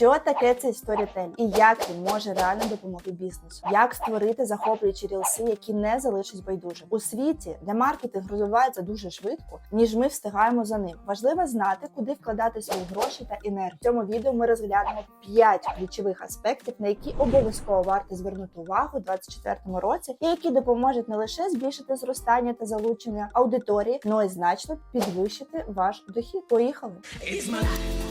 Що таке цей сторітель і як він може реально допомогти бізнесу? Як створити захоплюючі рілси, які не залишать байдужим у світі, де маркетинг розвивається дуже швидко, ніж ми встигаємо за ним. Важливо знати, куди вкладати свої гроші та енергію. В цьому відео ми розглянемо 5 ключових аспектів, на які обов'язково варто звернути увагу у 2024 році, і які допоможуть не лише збільшити зростання та залучення аудиторії, але й значно підвищити ваш дохід. Поїхали! It's my life.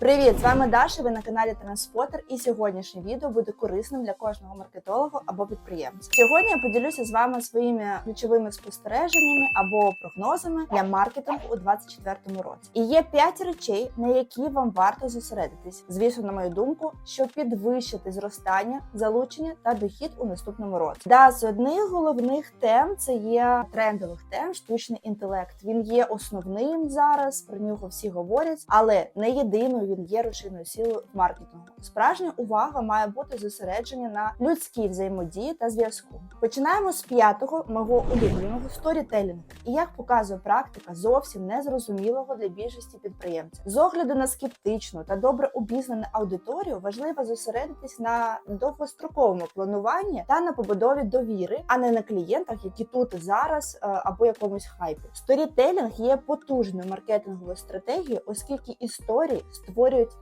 Привіт, з вами Даша. Ви на каналі Транспотер, і сьогоднішнє відео буде корисним для кожного маркетолога або підприємця. Сьогодні я поділюся з вами своїми ключовими спостереженнями або прогнозами для маркетингу у 2024 році. І є 5 речей, на які вам варто зосередитись. Звісно, на мою думку, щоб підвищити зростання, залучення та дохід у наступному році. Да, з одних головних тем це є трендових тем штучний інтелект. Він є основним зараз. Про нього всі говорять, але не єдиною він є рушійною силою маркетингу. Справжня увага має бути зосереджена на людській взаємодії та зв'язку. Починаємо з п'ятого мого улюбленого сторітелінгу. І як показує практика, зовсім незрозумілого для більшості підприємців. З огляду на скептичну та добре обізнану аудиторію важливо зосередитись на довгостроковому плануванні та на побудові довіри, а не на клієнтах, які тут зараз е, або якомусь хайпі. Сторітелінг є потужною маркетинговою стратегією, оскільки історії створюють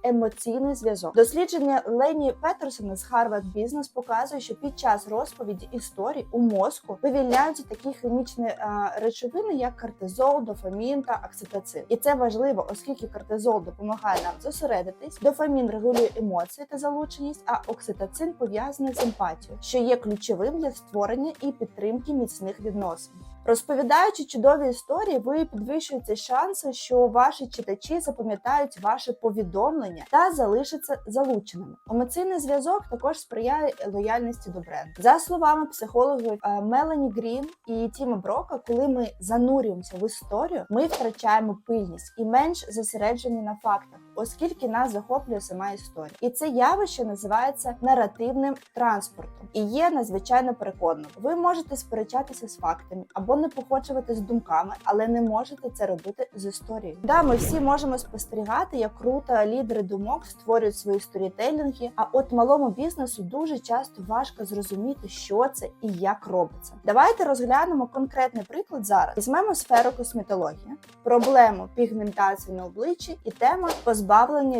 емоційний зв'язок. Дослідження Лені Петерсона з Harvard Business показує, що під час розповіді історій у мозку вивільняються такі хімічні е, речовини, як кортизол, дофамін та окситоцин. І це важливо, оскільки кортизол допомагає нам зосередитись, дофамін регулює емоції та залученість, а окситоцин пов'язаний з емпатією, що є ключовим для створення і підтримки міцних відносин. Розповідаючи чудові історії, ви підвищуєте шанси, що ваші читачі запам'ятають ваше повідомлення та залишаться залученими. Емоційний зв'язок також сприяє лояльності до бренду. За словами психологів е, Мелані Грін і Тіма Брока, коли ми занурюємося в історію, ми втрачаємо пильність і менш зосереджені на фактах. Оскільки нас захоплює сама історія, і це явище називається наративним транспортом і є надзвичайно переконливим. Ви можете сперечатися з фактами або не походжувати з думками, але не можете це робити з історією. Да, ми всі можемо спостерігати, як круто лідери думок створюють свої сторітелінги. А от малому бізнесу дуже часто важко зрозуміти, що це і як робиться. Давайте розглянемо конкретний приклад зараз. Візьмемо сферу косметології, проблему пігментації на обличчі і тема позбавлення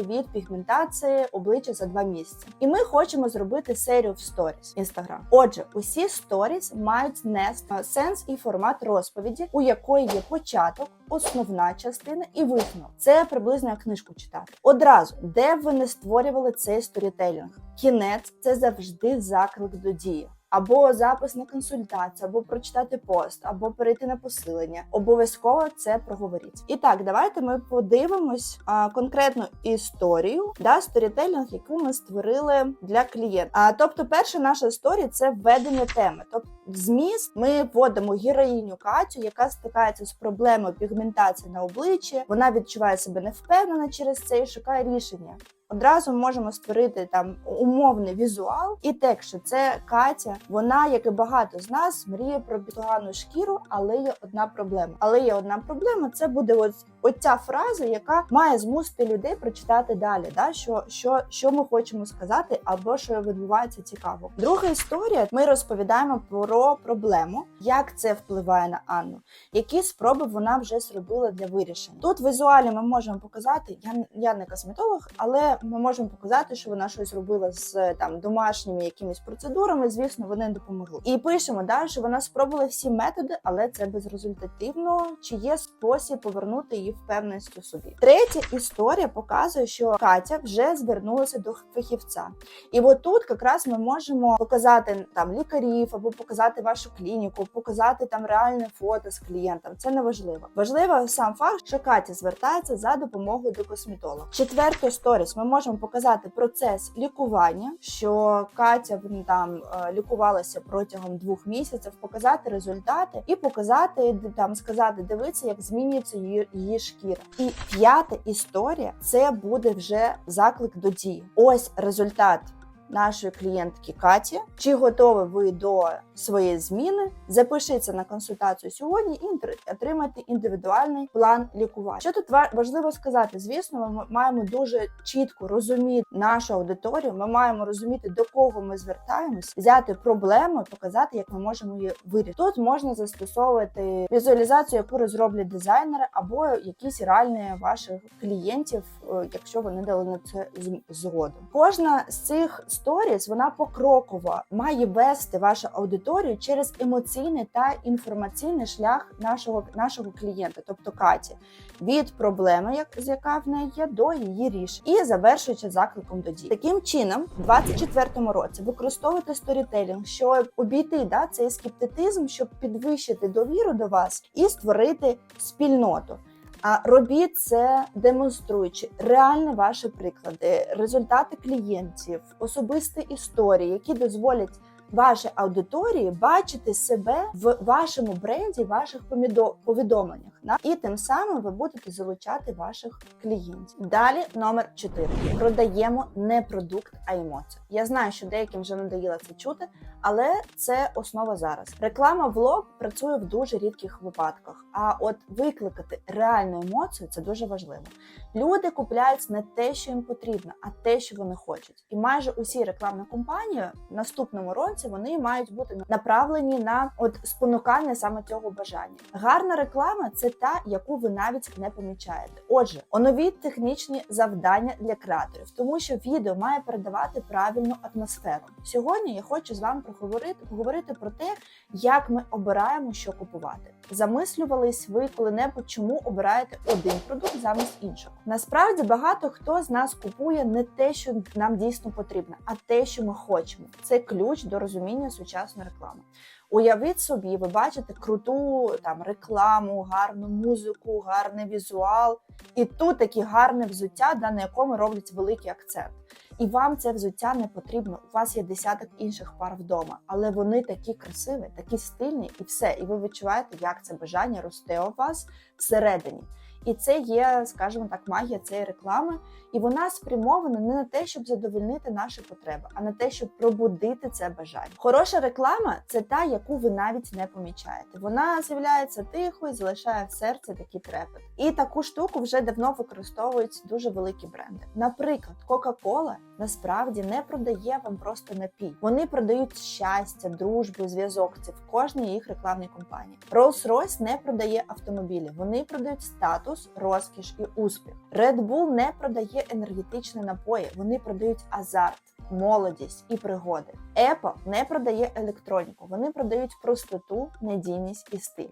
від пігментації обличчя за два місяці. І ми хочемо зробити серію в сторіс Instagram. Отже, усі сторіс мають нести сенс і формат розповіді, у якої є початок, основна частина і висновок. Це приблизно як книжку читати. Одразу, де б ви не створювали цей сторітелінг, кінець це завжди заклик до дії. Або запис на консультацію, або прочитати пост, або перейти на посилення. Обов'язково це проговоріть. І так, давайте ми подивимось а, конкретну історію, да, сторітелінг, яку ми створили для клієнта. А тобто, перша наша історія це введення теми. Тобто, в зміст ми вводимо героїню Катю, яка стикається з проблемою пігментації на обличчі. Вона відчуває себе невпевнено через це і шукає рішення. Одразу можемо створити там умовний візуал і текст, що це Катя. Вона, як і багато з нас, мріє про погану шкіру, але є одна проблема. Але є одна проблема. Це буде ось оця фраза, яка має змусити людей прочитати далі. Да? Що, що, що ми хочемо сказати, або що відбувається цікаво. Друга історія. Ми розповідаємо про проблему, як це впливає на Анну, які спроби вона вже зробила для вирішення. Тут візуалі ми можемо показати. Я я не косметолог, але ми можемо показати, що вона щось робила з там домашніми якимись процедурами. Звісно, вони допомогли. І пишемо да, що вона спробувала всі методи, але це безрезультативно. Чи є спосіб повернути її впевненість у собі? Третя історія показує, що Катя вже звернулася до фахівця, і от тут якраз ми можемо показати там лікарів або показати вашу клініку, показати там реальне фото з клієнтом. Це не важливо. Важливо сам факт, що Катя звертається за допомогою до косметолога. Четверта сторіс. Ми можемо показати процес лікування, що Катя там е, лікувалася протягом двох місяців, показати результати і показати там, сказати, дивитися, як змінюється її, її шкіра. І п'ята історія це буде вже заклик до дії. Ось результат нашої клієнтки Каті. Чи готові ви до своєї зміни? Запишіться на консультацію сьогодні і отримайте індивідуальний план лікування. Що тут ва- важливо сказати? Звісно, ми маємо дуже чітко розуміти нашу аудиторію. Ми маємо розуміти, до кого ми звертаємось, взяти проблему показати, як ми можемо її вирішити. Тут можна застосовувати візуалізацію, яку розроблять дизайнери, або якісь реальні ваших клієнтів, е, якщо вони дали на це згоду. Кожна з цих сторіс вона покроково має вести вашу аудиторію через емоційний та інформаційний шлях нашого нашого клієнта, тобто Каті, від проблеми, як з яка в неї є, до її рішень, і завершуючи закликом до дій. Таким чином, в 24-му році використовуйте сторітелінг, щоб обійти да, цей скептицизм, щоб підвищити довіру до вас і створити спільноту. А робіть це демонструючи реальні ваші приклади, результати клієнтів, особисті історії, які дозволять вашій аудиторії бачити себе в вашому бренді, ваших повідомленнях. Да? І тим самим ви будете залучати ваших клієнтів. Далі номер 4. продаємо не продукт, а емоцію. Я знаю, що деяким вже надоїло це чути, але це основа зараз. Реклама влог працює в дуже рідких випадках. А от викликати реальну емоцію це дуже важливо. Люди купляють не те, що їм потрібно, а те, що вони хочуть. І майже усі рекламні кампанії в наступному році вони мають бути направлені на от спонукання саме цього бажання. Гарна реклама це та, яку ви навіть не помічаєте. Отже, оновіть технічні завдання для креаторів, тому що відео має передавати правильну атмосферу. Сьогодні я хочу з вами проговорити поговорити про те, як ми обираємо, що купувати. Замислювались ви коли-небудь, чому обираєте один продукт замість іншого? Насправді багато хто з нас купує не те, що нам дійсно потрібно, а те, що ми хочемо. Це ключ до розуміння сучасної реклами. Уявіть собі, ви бачите круту там рекламу, гарну музику, гарний візуал, і тут таке гарне взуття, на якому роблять великий акцент. І вам це взуття не потрібно. У вас є десяток інших пар вдома, але вони такі красиві, такі стильні, і все. І ви відчуваєте, як це бажання росте у вас всередині. І це є, скажімо так, магія цієї реклами, і вона спрямована не на те, щоб задовольнити наші потреби, а на те, щоб пробудити це бажання. Хороша реклама це та, яку ви навіть не помічаєте. Вона з'являється тихо і залишає в серці такий трепет. І таку штуку вже давно використовують дуже великі бренди. Наприклад, Coca-Cola насправді не продає вам просто напій. Вони продають щастя, дружбу, зв'язок. Це в кожній їх рекламній компанії. Rolls-Royce не продає автомобілі. Вони продають статус, розкіш і успіх. Red Bull не продає енергетичні напої. Вони продають азарт. Молодість і пригоди. Apple не продає електроніку, вони продають простоту, надійність і стиль.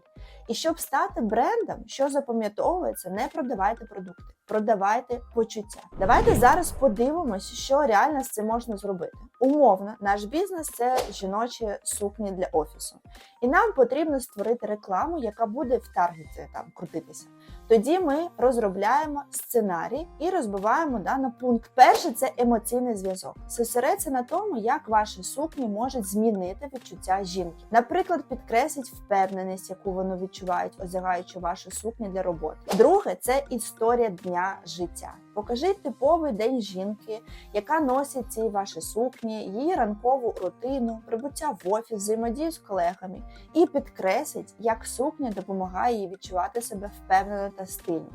І щоб стати брендом, що запам'ятовується, не продавайте продукти, продавайте почуття. Давайте зараз подивимося, що реально з цим можна зробити. Умовно, наш бізнес це жіночі сукні для офісу, і нам потрібно створити рекламу, яка буде в таргеті там крутитися. Тоді ми розробляємо сценарій і розбиваємо да, на пункт. Перше це емоційний зв'язок. Зосередься на тому, як ваші сукні можуть змінити відчуття жінки. Наприклад, підкресліть впевненість, яку вони відчувають, одягаючи ваші сукні для роботи. Друге це історія дня життя. Покажіть типовий день жінки, яка носить ці ваші сукні, її ранкову рутину, прибуття в офіс, взаємодію з колегами, і підкресліть, як сукня допомагає їй відчувати себе впевнено та стильно.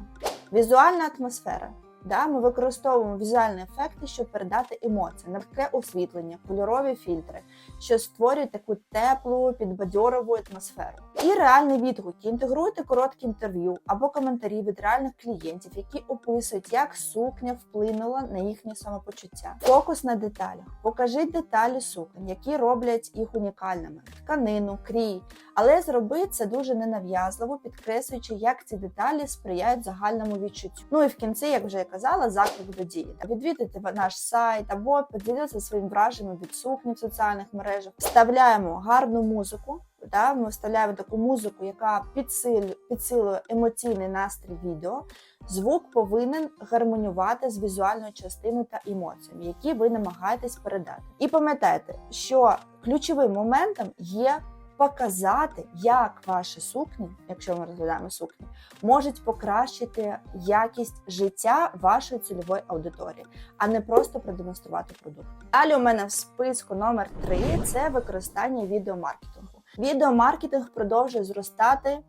Візуальна атмосфера. Да, ми використовуємо візуальні ефекти, щоб передати емоції, таке освітлення, кольорові фільтри, що створюють таку теплу, підбадьорову атмосферу. І реальні відгуки. Інтегруйте короткі інтерв'ю або коментарі від реальних клієнтів, які описують, як сукня вплинула на їхнє самопочуття. Фокус на деталях. Покажіть деталі суконь, які роблять їх унікальними: тканину, крій. Але зробіть це дуже ненав'язливо, підкреслюючи, як ці деталі сприяють загальному відчуттю. Ну і в кінці, як вже я казала, заклик до дії. Відвідайте наш сайт або поділіться своїм враженням від сукні в соціальних мережах. Вставляємо гарну музику. Да, ми вставляємо таку музику, яка підсилює, підсилює емоційний настрій відео. Звук повинен гармонювати з візуальною частиною та емоціями, які ви намагаєтесь передати. І пам'ятайте, що ключовим моментом є показати, як ваші сукні, якщо ми розглядаємо сукні, можуть покращити якість життя вашої цільової аудиторії, а не просто продемонструвати продукт. Далі у мене в списку номер 3 це використання відеомаркетингу. Відеомаркетинг продовжує зростати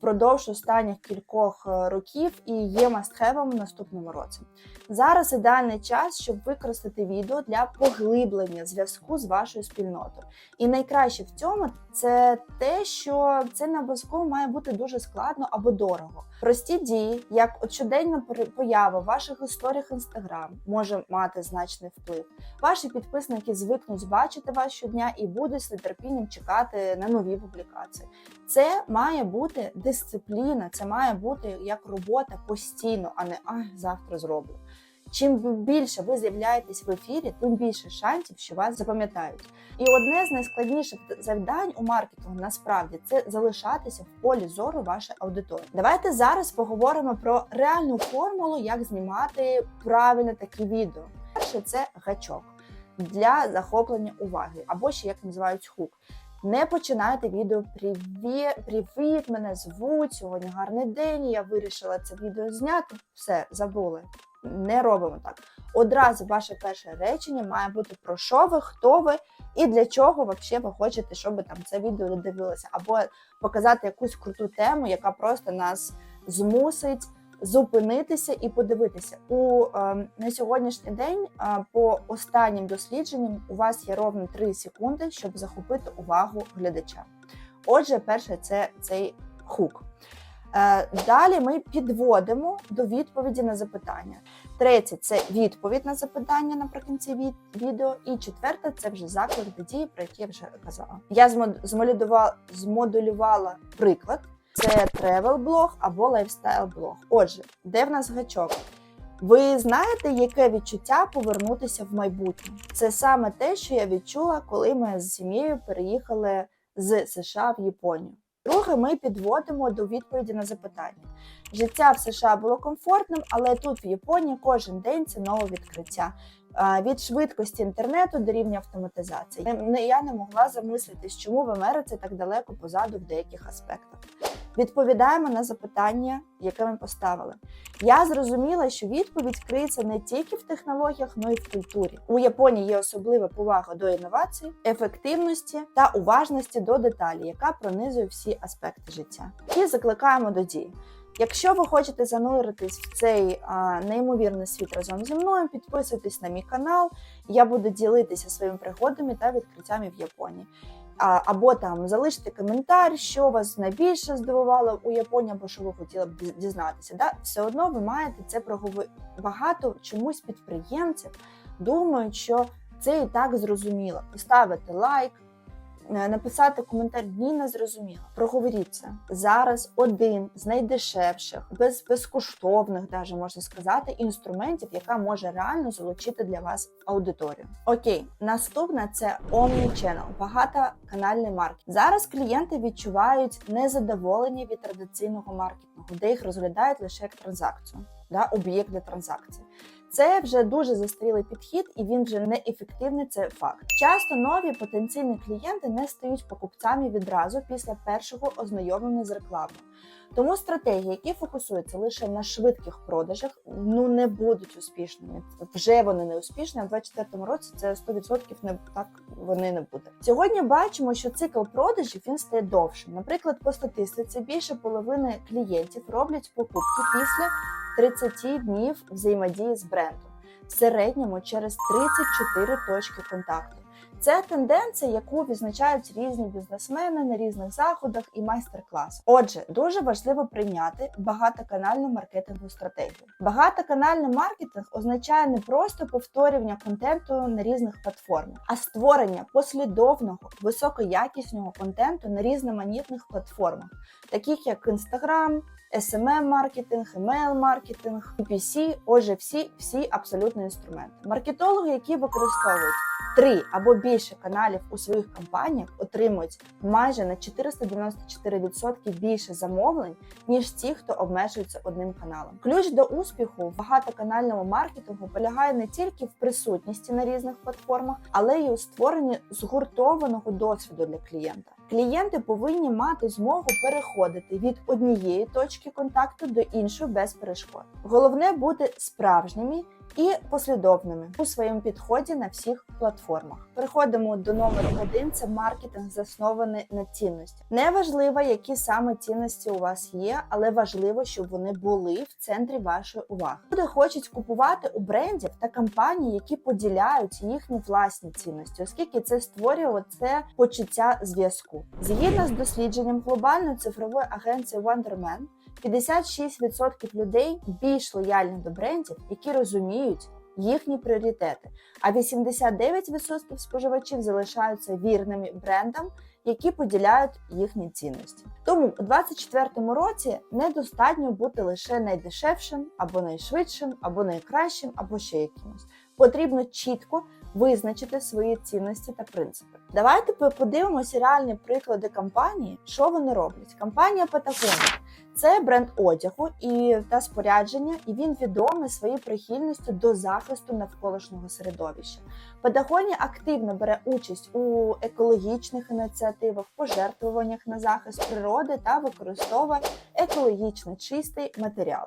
впродовж останніх кількох е, років і є мастхевом в наступному році. Зараз ідеальний час, щоб використати відео для поглиблення зв'язку з вашою спільнотою. І найкраще в цьому це те, що це не обов'язково має бути дуже складно або дорого. Прості дії, як от щоденна поява в ваших історіях Instagram, може мати значний вплив. Ваші підписники звикнуть бачити вас щодня і будуть з нетерпінням чекати на нові публікації. Це має бути дисципліна, це має бути як робота постійно, а не ай, завтра зроблю. Чим більше ви з'являєтесь в ефірі, тим більше шансів, що вас запам'ятають. І одне з найскладніших завдань у маркетингу насправді це залишатися в полі зору вашої аудиторії. Давайте зараз поговоримо про реальну формулу, як знімати правильно такі відео. Перше це гачок для захоплення уваги, або ще як називають хук. Не починайте відео «Привіт, привіт, мене звуть. Сьогодні гарний день. Я вирішила це відео зняти. Все, забули. Не робимо так. Одразу ваше перше речення має бути про що ви, хто ви і для чого взагалі ви хочете, щоб там це відео додивилося, або показати якусь круту тему, яка просто нас змусить зупинитися і подивитися. У е, на сьогоднішній день е, по останнім дослідженням у вас є ровно 3 секунди, щоб захопити увагу глядача. Отже, перше, це цей хук. Е, Далі ми підводимо до відповіді на запитання. Третє це відповідь на запитання наприкінці від- відео. І четверте це вже заклик до дії, про які я вже казала. Я змод- змоделювала, приклад. Це тревел блог або лайфстайл блог. Отже, де в нас гачок? Ви знаєте, яке відчуття повернутися в майбутнє? Це саме те, що я відчула, коли ми з сім'єю переїхали з США в Японію. Друге, ми підводимо до відповіді на запитання. Життя в США було комфортним, але тут в Японії кожен день це нове відкриття. Від швидкості інтернету до рівня автоматизації. Я не могла замислитись, чому в Америці так далеко позаду в деяких аспектах. Відповідаємо на запитання, яке ми поставили. Я зрозуміла, що відповідь криється не тільки в технологіях, але й в культурі. У Японії є особлива повага до інновацій, ефективності та уважності до деталі, яка пронизує всі аспекти життя. І закликаємо до дії. Якщо ви хочете зануритись в цей а, неймовірний світ разом зі мною, підписуйтесь на мій канал. Я буду ділитися своїми пригодами та відкриттями в Японії. А, або там залишити коментар, що вас найбільше здивувало у Японії, або що ви хотіли б дізнатися. Да? Все одно ви маєте це проговорити. Багато чомусь підприємців думають, що це і так зрозуміло. Поставити лайк, написати коментар ні, не зрозуміло. Проговоріть це. Зараз один з найдешевших, без безкоштовних, даже можна сказати, інструментів, яка може реально залучити для вас аудиторію. Окей, наступне це Omnichannel, багатоканальний маркетинг. Зараз клієнти відчувають незадоволення від традиційного маркетингу, де їх розглядають лише як транзакцію, да, об'єкт для транзакції. Це вже дуже застарілий підхід, і він вже неефективний. Це факт. Часто нові потенційні клієнти не стають покупцями відразу після першого ознайомлення з рекламою. Тому стратегії, які фокусуються лише на швидких продажах, ну не будуть успішними. Вже вони не успішні. А в 2024 році це 100% не так вони не будуть. Сьогодні бачимо, що цикл продажів він стає довшим. Наприклад, по статистиці більше половини клієнтів роблять покупки після 30 днів взаємодії з брендом, в середньому через 34 точки контакту. Це тенденція, яку відзначають різні бізнесмени на різних заходах і майстер-класах. Отже, дуже важливо прийняти багатоканальну маркетингову стратегію. Багатоканальний маркетинг означає не просто повторювання контенту на різних платформах, а створення послідовного високоякісного контенту на різноманітних платформах, таких як Instagram, SMM маркетинг, email маркетинг, PPC, отже, всі, всі абсолютно інструменти. Маркетологи, які використовують три або більше каналів у своїх кампаніях, отримують майже на 494% більше замовлень, ніж ті, хто обмежується одним каналом. Ключ до успіху в багатоканальному маркетингу полягає не тільки в присутності на різних платформах, але й у створенні згуртованого досвіду для клієнта. Клієнти повинні мати змогу переходити від однієї точки контакту до іншої без перешкод. Головне бути справжніми і послідовними у своєму підході на всіх платформах. Переходимо до номеру один: це маркетинг, заснований на цінності. Неважливо, які саме цінності у вас є, але важливо, щоб вони були в центрі вашої уваги. Люди хочуть купувати у брендів та компаній, які поділяють їхні власні цінності, оскільки це створює це почуття зв'язку. Згідно з дослідженням глобальної цифрової агенції Wonderman, 56% людей більш лояльні до брендів, які розуміють їхні пріоритети, а 89% споживачів залишаються вірними брендам, які поділяють їхні цінності. Тому у 2024 році недостатньо бути лише найдешевшим, або найшвидшим, або найкращим, або ще якимось. Потрібно чітко визначити свої цінності та принципи. Давайте подивимося реальні приклади компанії, що вони роблять. Компанія Patagonia – це бренд одягу і та спорядження, і він відомий своєю прихильністю до захисту навколишнього середовища. Patagonia активно бере участь у екологічних ініціативах, пожертвуваннях на захист природи та використовує екологічно чистий матеріал.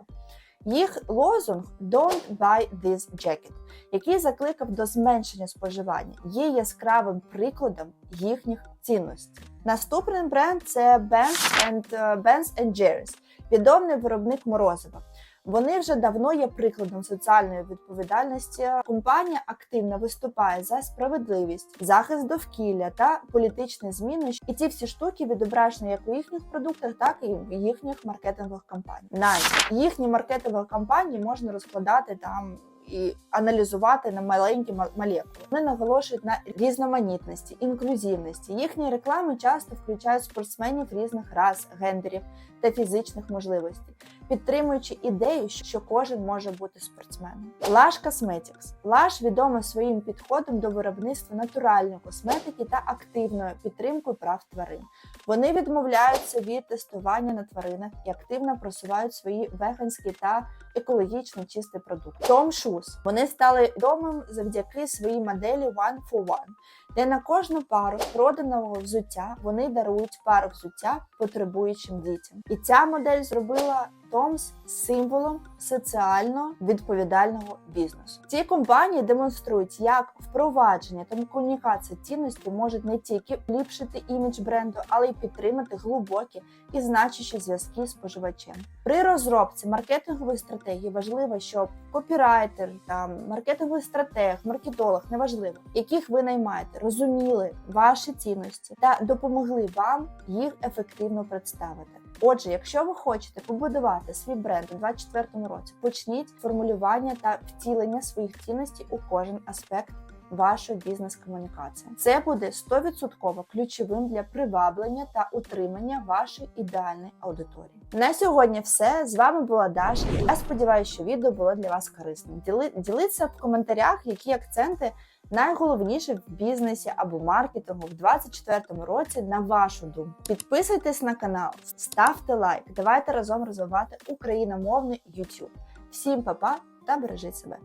Їх лозунг «Don't buy this jacket», який закликав до зменшення споживання, є яскравим прикладом їхніх цінностей. Наступний бренд це Benz and, е, Benz and Jerry's, відомий виробник морозива. Вони вже давно є прикладом соціальної відповідальності. Компанія активно виступає за справедливість, захист довкілля та політичні зміни. І ці всі штуки відображені як у їхніх продуктах, так і в їхніх маркетингових кампаніях. Навіть їхні маркетингові кампанії можна розкладати там. І аналізувати на маленькі ма- молекули. Вони наголошують на різноманітності, інклюзивності. Їхні реклами часто включають спортсменів різних рас, гендерів та фізичних можливостей, підтримуючи ідею, що кожен може бути спортсменом. Lush Cosmetics. Lush відома своїм підходом до виробництва натуральної косметики та активною підтримкою прав тварин. Вони відмовляються від тестування на тваринах і активно просувають свої веганські та екологічно чисті продукти. Tom Shoes. Вони стали відомим завдяки своїй моделі One for One, де на кожну пару проданого взуття вони дарують пару взуття потребуючим дітям. І ця модель зробила Томс символом соціально відповідального бізнесу. Ці компанії демонструють, як впровадження та комунікація цінності можуть не тільки поліпшити імідж бренду, але й підтримати глибокі і значущі зв'язки з споживачем. При розробці маркетингової стратегії важливо, щоб копірайтер, там маркетинговий стратег, маркетолог, неважливо, яких ви наймаєте, розуміли ваші цінності та допомогли вам їх ефективно представити. Отже, якщо ви хочете побудувати свій бренд у 2024 році, почніть формулювання та втілення своїх цінностей у кожен аспект вашої бізнес-комунікації. Це буде 100% ключовим для приваблення та утримання вашої ідеальної аудиторії. На сьогодні все. З вами була Даша. Я сподіваюся, що відео було для вас корисним. Діли, діліться в коментарях, які акценти найголовніше в бізнесі або маркетингу в 2024 році, на вашу думку. Підписуйтесь на канал, ставте лайк. Давайте разом розвивати україномовний YouTube. Всім па-па та бережіть себе.